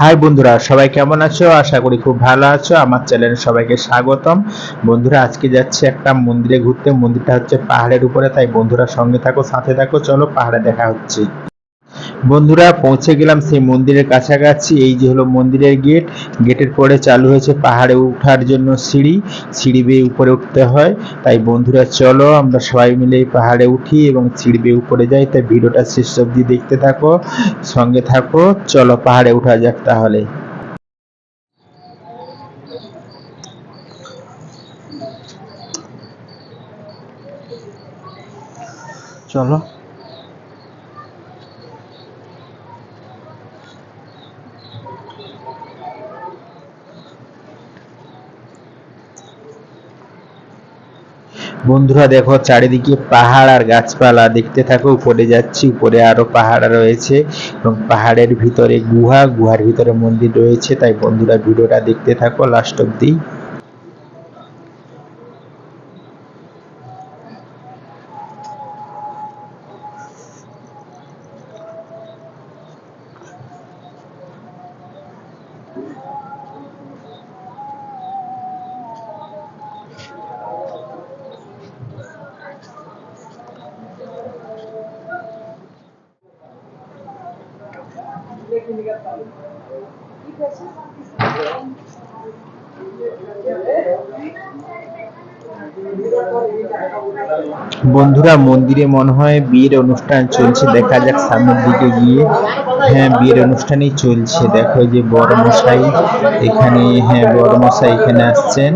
High বন্ধুরা, সবাই কেমন আছো? আশা করি খুব ভালো আছো। আমার চ্যানেলে সবাইকে স্বাগতম। বন্ধুরা, আজকে যাচ্ছে একটা মন্দিরে ঘুরতে। মন্দিরটা হচ্ছে পাহাড়ের উপরে, তাই বন্ধুরা সঙ্গে থাকো, সাথে থাকো। চলো পাহাড়ে দেখা হচ্ছে। বন্ধুরা, পৌঁছে গেলাম সেই মন্দিরের কাছাকাছি। এই যে হলো মন্দিরের গেট। গেটের পরে চালু হয়েছে পাহাড়ে ওঠার জন্য সিঁড়ি। সিঁড়ি বেয়ে উপরে উঠতে হয়। তাই বন্ধুরা, চলো আমরা সবাই মিলে পাহাড়ে উঠি এবং সিঁড়ি বেয়ে উপরে যাই। তাই ভিডিওটা শেষ অবধি দেখতে থাকো, সঙ্গে থাকো। চলো পাহাড়ে উঠা যাক তাহলে। চলো। বন্ধুরা দেখো, চারিদিকে পাহাড় আর গাছপালা দেখতে থাকো, উপরে যাচ্ছি, উপরে আরও পাহাড় রয়েছে এবং পাহাড়ের ভিতরে গুহা, গুহার ভিতরে মন্দির রয়েছে, তাই বন্ধুরা ভিডিওটা দেখতে থাকো লাস্ট অব্দি বন্ধুরা মন্দিরে মনে হয় বিয়ের অনুষ্ঠান চলছে। দেখা যাক সামনের দিকে গিয়ে। হ্যাঁ বিয়ের অনুষ্ঠানই চলছে। দেখো যে বড় মশাই এখানে হ্যাঁ বড় মশাই এখানে আসছেন।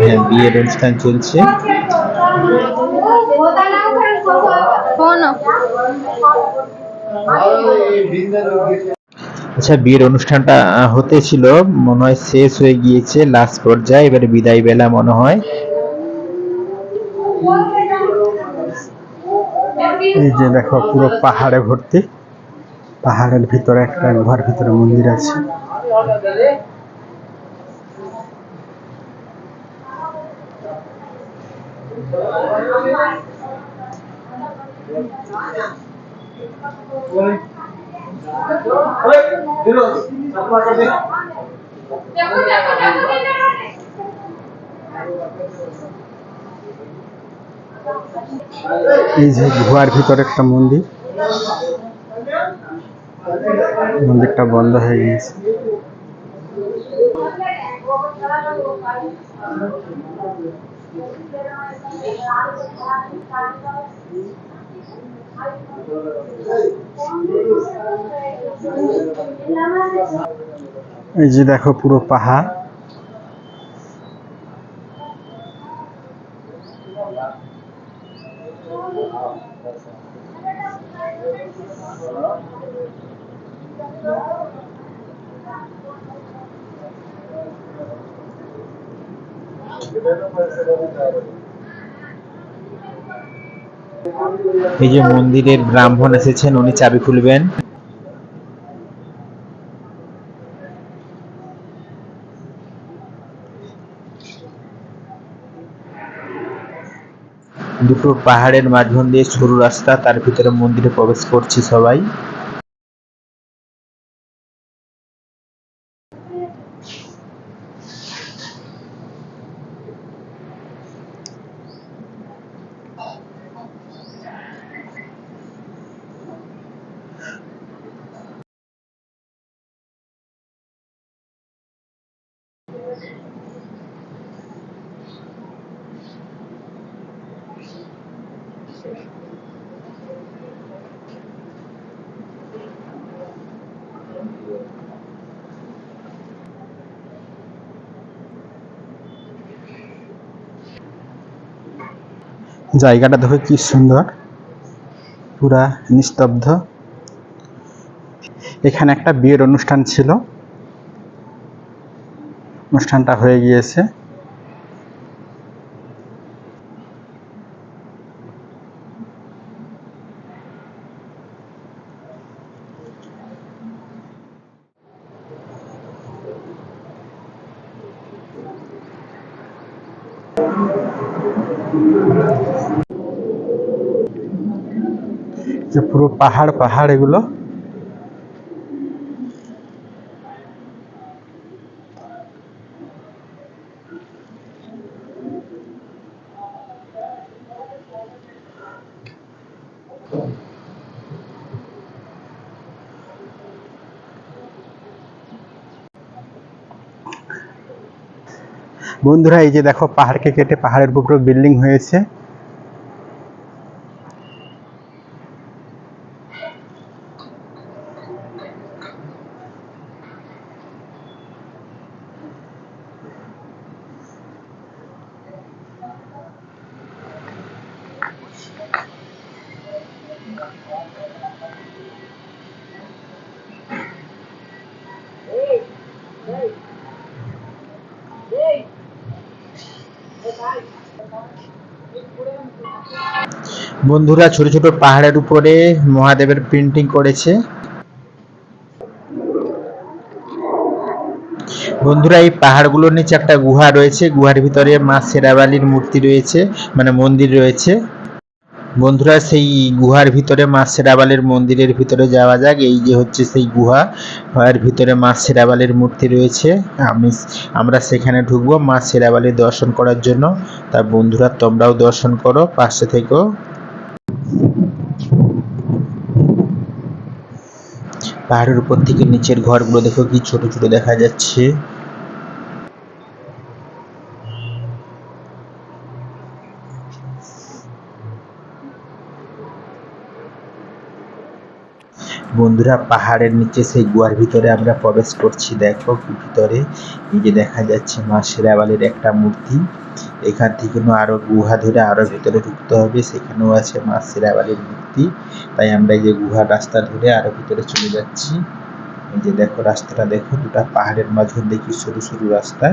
হ্যাঁ বিয়ের অনুষ্ঠান চলছে। ফোন আচ্ছা বিয়ের অনুষ্ঠানটা হতে ছিল মনে হয় শেষ হয়ে গিয়েছে লাস্ট পর্যায়ে, এবারে বিদায় বেলা মনে হয়। এই যে দেখো, পুরো পাহাড়ে ভর্তি। পাহাড়ের ভিতরে একটা গুহার ভিতরে মন্দির আছে। এই যে গুহার ভিতরে একটা মন্দির। মন্দিরটা বন্ধ হয়ে গিয়েছে। এই যে দেখো পুরো পাহাড়। এই যে মন্দিরের ব্রাহ্মণ এসেছেন, উনি চাবি খুলবেন। দুটো পাহাড়ের মাঝখান দিয়ে সরু রাস্তা, তার ভিতরে মন্দিরে প্রবেশ করছি সবাই। জায়গাটা দেখো কি সুন্দর। পুরা নিস্তব্ধ। এখানে একটা বিয়ের অনুষ্ঠান ছিল। অনুষ্ঠানটা হয়ে গিয়েছে। যে পুরো পাহাড় পাহাড় এগুলো বন্ধুরা এই যে দেখো পাহাড়কে কেটে পাহাড়ের উপর বিল্ডিং হয়েছে। বন্ধুরা, ছোট ছোট পাহাড়ের উপরে মহাদেবের প্রিন্টিং করেছে। বন্ধুরা, এই পাহাড়গুলোর নিচে একটা গুহা রয়েছে। গুহার ভিতরে মা শেরাবালির মূর্তি রয়েছে মানে মন্দির রয়েছে। বন্ধুরা, সেই গুহার ভিতরে মা শেরাবালির মন্দিরের ভিতরে যাওয়া যাক। এই যে হচ্ছে সেই গুহা, গুহার ভিতরে মা শেরাবালির মূর্তি রয়েছে। আমি আমরা সেখানে ঢুকবো মা শেরাবালির দর্শন করার জন্য। তা বন্ধুরা, তোমরাও দর্শন করো, পাশে থেকো। পাহাড়ের উপর থেকে নিচের ঘরগুলো দেখো কি ছোট ছোট দেখা যাচ্ছে। বন্ধুরা পাহাড়ের নিচে সেই গুহার ভিতরে আমরা প্রবেশ করছি। দেখো ভিতরে। এই যে দেখা যাচ্ছে মা শেরাবালির একটা মূর্তি। এখান থেকে আরও গুহা ধরে আরও ভিতরে ঢুকতে হবে। সেখানেও আছে মা শেরাবালির মূর্তি। তাই আমরা এই যে গুহার রাস্তা ধরে আরও ভিতরে চলে যাচ্ছি। এই যে দেখো রাস্তাটা দেখো দুটা পাহাড়ের মাঝে দেখি সরু সরু রাস্তা।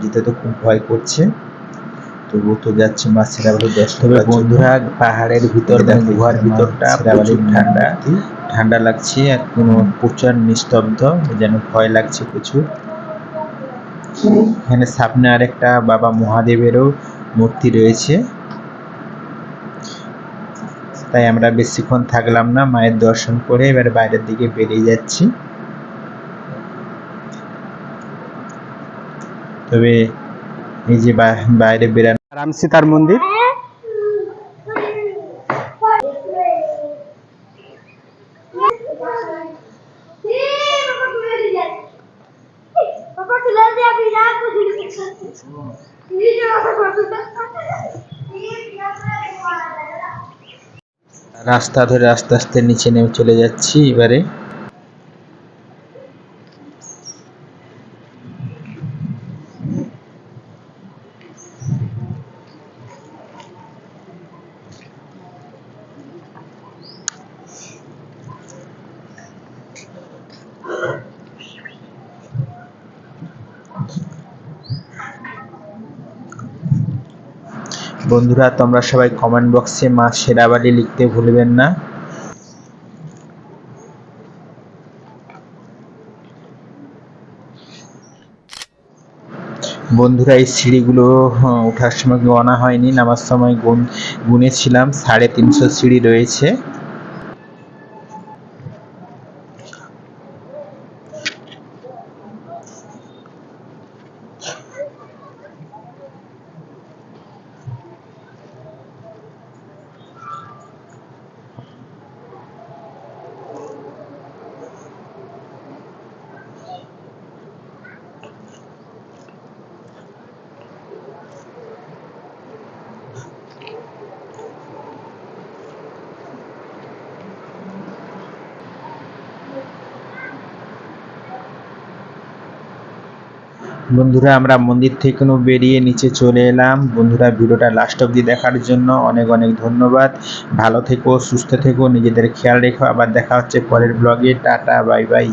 যেতে তো খুব ভয় করছে। তবুও তো যাচ্ছে মা শেরাবালির বন্ধুরা পাহাড়ের ভিতর গুহার ভিতরটা ঠান্ডা। ঠান্ডা লাগছে, আর কোনো প্রচুর নিস্তব্ধ, যেন ভয় লাগছে প্রচুর। এখানে সামনে আরেকটা বাবা মহাদেবেরও মূর্তি রয়েছে। তাই আমরা বেশিক্ষণ থাকলাম না, মায়ের দর্শন করে এবার বাইরের দিকে বেরিয়ে যাচ্ছি। তবে এই যে বাইরে বেরানো রাম সীতার মন্দির। রাস্তা ধরে আস্তে আস্তে নিচে নেমে চলে যাচ্ছি এবারে। বন্ধুরা তোমরা সবাই কমেন্ট বক্সে মা শেরাবালি লিখতে ভুলবেন না। বন্ধুরা এই সিঁড়িগুলো হ্যাঁ, ওঠার সময় গনা হয়নি নামার সময় গুন গুনেছিলাম সাড়ে তিনশো সিঁড়ি রয়েছে। বন্ধুরা, আমরা মন্দির থেকে বেরিয়ে নিচে চলে এলাম। বন্ধুরা, ভিডিওটা লাস্ট অবধি দেখার জন্য অনেক অনেক ধন্যবাদ। ভালো থেকো, সুস্থ থেকো, নিজেদের খেয়াল রেখো। আবার দেখা হচ্ছে পরের ব্লগে টাটা বাই বাই